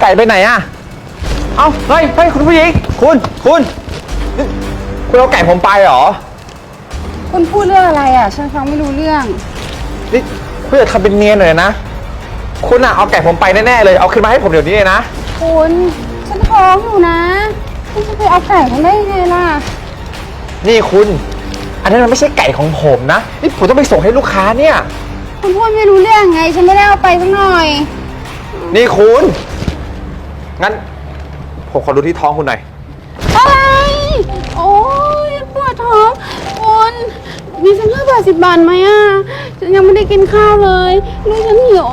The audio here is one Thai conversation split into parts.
ไก่ไปไหนอะเอ้าเฮ้ยเฮ้ยคุณผู้หญิง คุณ คุณนี่คุณเอาไก่ผมไปเหรอ คุณพูดเรื่องอะไรอะ ฉันฟังไม่รู้เรื่อง นี่คุณอย่าทำเป็นเนียนหน่อยนะ คุณอะเอาไก่ผมไปแน่ๆเลย เอาขึ้นมาให้ผมเดี๋ยวนี้เลยนะ คุณฉันท้องอยู่นะฉันจะไปเอาไก่มาได้ยังไงล่ะ นี่คุณ อันนั้นมันไม่ใช่ไก่ของผมนะ นี่ผมต้องไปส่งให้ลูกค้าเนี่ย คุณพูดไม่รู้เรื่องไง ฉันไม่ได้เอาไปสักหน่อย นี่คุณ งั้น ผมขอดูที่ท้องคุณหน่อย อะไร โอ้ยปวดท้องคุณมีสักห้าบาทสิบบาทไหมอะ ฉันยังไม่ได้กินข้าวเลยลูกฉันหิว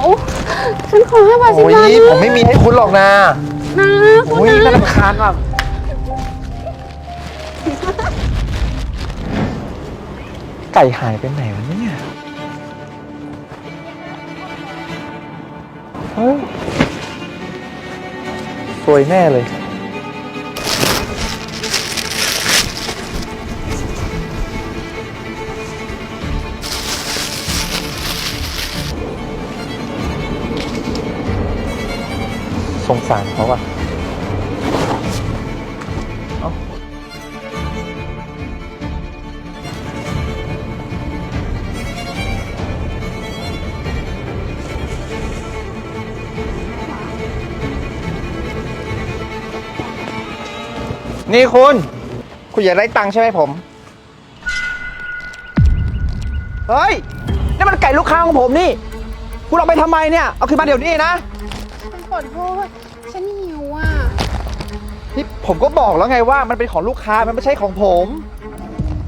ฉันขอห้าบาทสิบโอ้ยบาทนะผมไม่มีให้คุณหรอกนะนะคุณโอ้ยน่านะรำคาญว่ะไก่หายไปไหนวะเนี่ย สวยแน่เลย สงสารเขาอะ นี่คุณ คุณอยากได้ตังค์ใช่ไหมผม เฮ้ยนี่มันไก่ลูกค้าของผมนี่ คุณเอาไปทำไมเนี่ย เอาขึ้นมาเดี๋ยวนี้นะ ฉันขอโทษ ฉันหิวอะ นี่ผมก็บอกแล้วไงว่ามันเป็นของลูกค้ามันไม่ใช่ของผม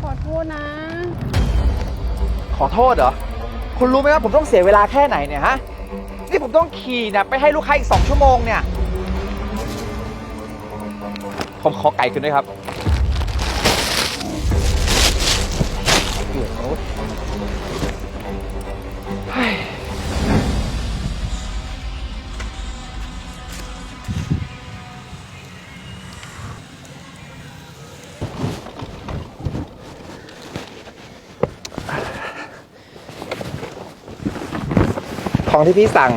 ขอโทษนะ ขอโทษเหรอ คุณรู้ไหมว่าผมต้องเสียเวลาแค่ไหนเนี่ยฮะ นี่ผมต้องขี่เนี่ยไปให้ลูกค้าอีกสองชั่วโมงเนี่ย ผมขอไก่คืนด้วยครับเดี๋ยวเฮ้ยของที่พี่สั่ง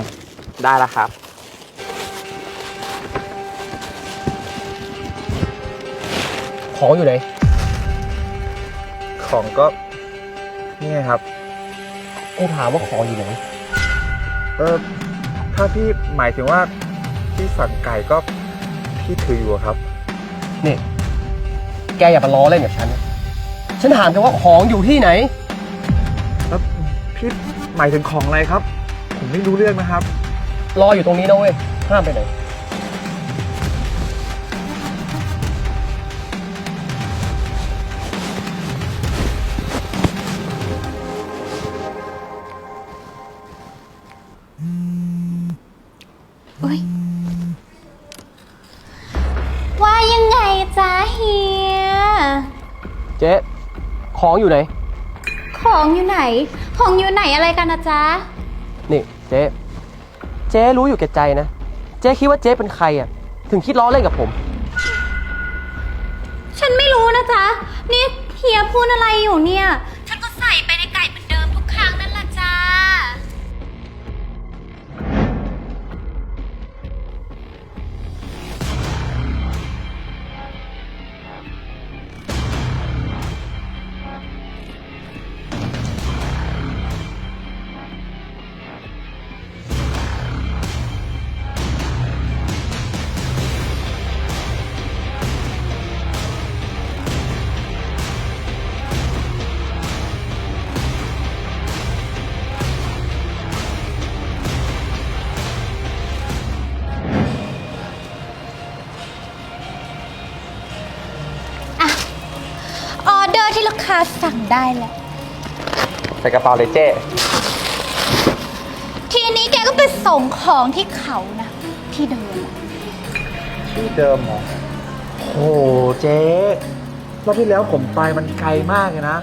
ได้แล้วครับ ของอยู่ไหน ของก็นี่ไงครับ กูถามว่าของอยู่ไหน เออถ้าพี่หมายถึงว่าพี่สั่งไก่ก็พี่ถืออยู่อะครับ นี่ แกอย่ามาล้อเล่นกับฉันนะฉันถามแกว่าของอยู่ที่ไหน แล้วพี่หมายถึงของอะไรครับ ผมไม่รู้เรื่องนะครับ รออยู่ตรงนี้นะเว้ย ห้ามไปไหน ของอยู่ไหน ของอยู่ไหน ของอยู่ไหนอะไรกันนะจ๊ะ นี่เจ๊เจ๊รู้อยู่แก่ใจนะ เจ๊คิดว่าเจ๊เป็นใครอะ ถึงคิดล้อเล่นกับผม ฉันไม่รู้นะจ๊ะ นี่เฮียพูดอะไรอยู่เนี่ย ร์ที่ลูกค้าสั่งได้แล้วใส่กระเป๋าเลยเจ้ทีนี้แกก็ไปส่งของที่เขานะ ที่เดิมอะที่เดิมเหรอโอ้โหเจ๊รอบที่แล้วผมไปมันไกลมากเลยนะ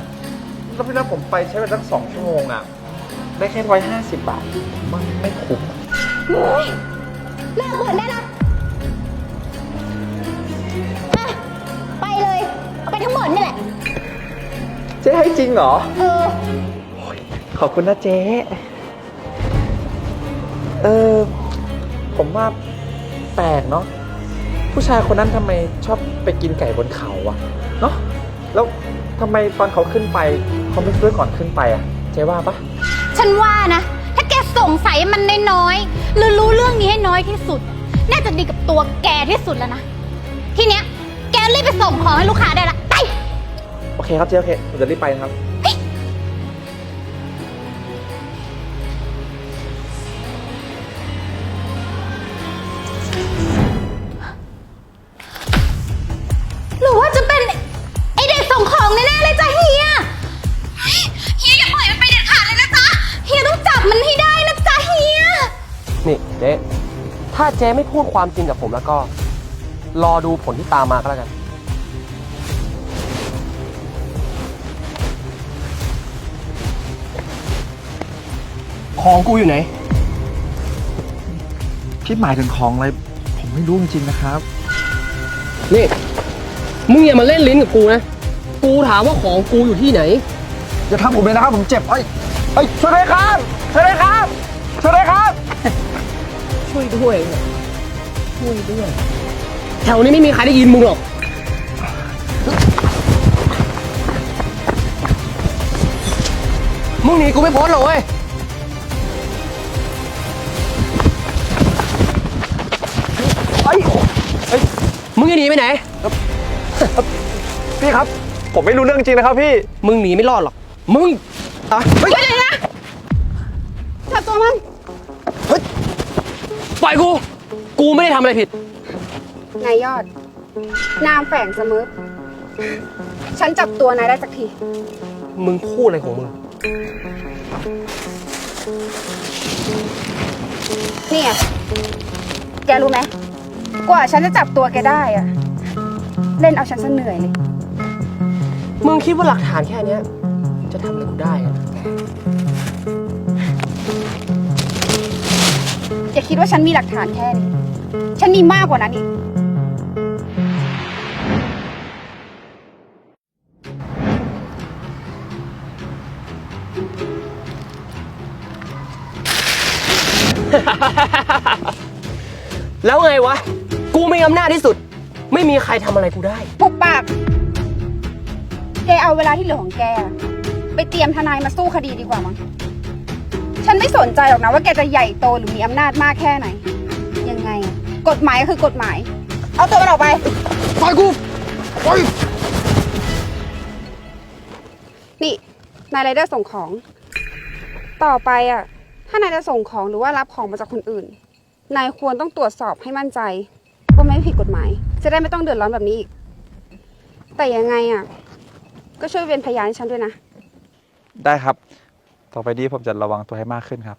รอบที่แล้วผมไปใช้เวลาตั้งสองชั่วโมงอะได้แค่ร้อยห้าสิบบาท มันไม่คุ้ม เลิกบ่นได้แล้วอะ จ๊ให้จริงเหรอ เออ ขอบคุณนะเจ๊ เออ ผมว่าแปลกเนาะ ผู้ชายคนนั้นทำไมชอบไปกินไก่บนเขาอะเนาะ แล้วทำไมตอนเขาขึ้นไปเขาไม่ซื้อก่อนขึ้นไปอะเจ๊ว่าปะฉันว่านะ ถ้าแกสงสัยมันน้อยๆหรือรู้เรื่องนี้ให้น้อยที่สุด น่าจะดีกับตัวแกที่สุดแล้วนะ ทีเนี้ย แกรีบไปส่งของให้ลูกค้าได้ละไป โอเคครับเจ๊โอเคผมจะรีบไปนะครับ หรือว่าจะเป็น ไอเด็กส่งของแน่ ๆ เลยจ้ะเฮียเฮ้ยเฮียอย่าปล่อยมันไปเด็ดขาดเลยนะจ๊ะเฮียต้องจับมันให้ได้นะจ๊ะเฮียนี่เจ๊ถ้าเจ๊ไม่พูดความจริงกับผมแล้วก็ รอดูผลที่ตามมาก็แล้วกัน ของกูอยู่ไหน พี่หมายถึงของอะไร ผมไม่รู้จริงๆนะครับ นี่ มึงอย่ามาเล่นลิ้นกับกูนะ กูถามว่าของกูอยู่ที่ไหน อย่าทำผมเลยนะครับ ผมเจ็บเอ้ยเอ้ยช่วยด้วยครับ ช่วยด้วยครับ ช่วยด้วยครับ ช่วยด้วยเนี่ยช่วยด้วย แถวนี้ไม่มีใครได้ยินมึงหรอก มึงหนีกูไม่พ้นหรอกเว้ย เอ้ยเอ้ยมึงจะหนีไปไหน พี่ครับ ผมไม่รู้เรื่องจริงนะครับพี่ มึงหนีไม่รอดหรอก มึงอะเฮ้ยจับตัวมันปล่อยกู กูไม่ได้ทำอะไรผิด นายยอด นามแฝงเสมอ ฉันจับตัวนายได้สักที มึงพูดอะไรของมึงนี่ไงแกรู้ไหม กว่าฉันจะจับตัวแกได้อะเล่นเอาฉันซะเหนื่อยเลย มึงคิดว่าหลักฐานแค่เนี้ย จะทำอะไรกูได้อะอย่าคิดว่าฉันมีหลักฐานแค่นี้ ฉันมีมากกว่านั้นอีก แล้วไงวะกู มีอำนาจที่สุด ไม่มีใครทำอะไรกูได้ ปุบปาก แกเอาเวลาที่เหลือของแก ไปเตรียมทนายมาสู้คดีดีกว่ามั้ง ฉันไม่สนใจหรอกนะว่าแกจะใหญ่โตหรือมีอำนาจมากแค่ไหน ยังไงอะกฎหมายก็คือกฎหมาย เอาตัวมันออกไป ปล่อยกูปล่อยนี่ นายไรเดอร์ส่งของ ต่อไปอะ ถ้านายจะส่งของหรือว่ารับของมาจากคนอื่น นายควรต้องตรวจสอบให้มั่นใจ ก็ไม่ผิดกฎหมาย จะได้ไม่ต้องเดือดร้อนแบบนี้อีก แต่ยังไงอะ ก็ช่วยเป็นพยานให้ฉันด้วยนะ ได้ครับ ต่อไปนี้ผมจะระวังตัวให้มากขึ้นครับ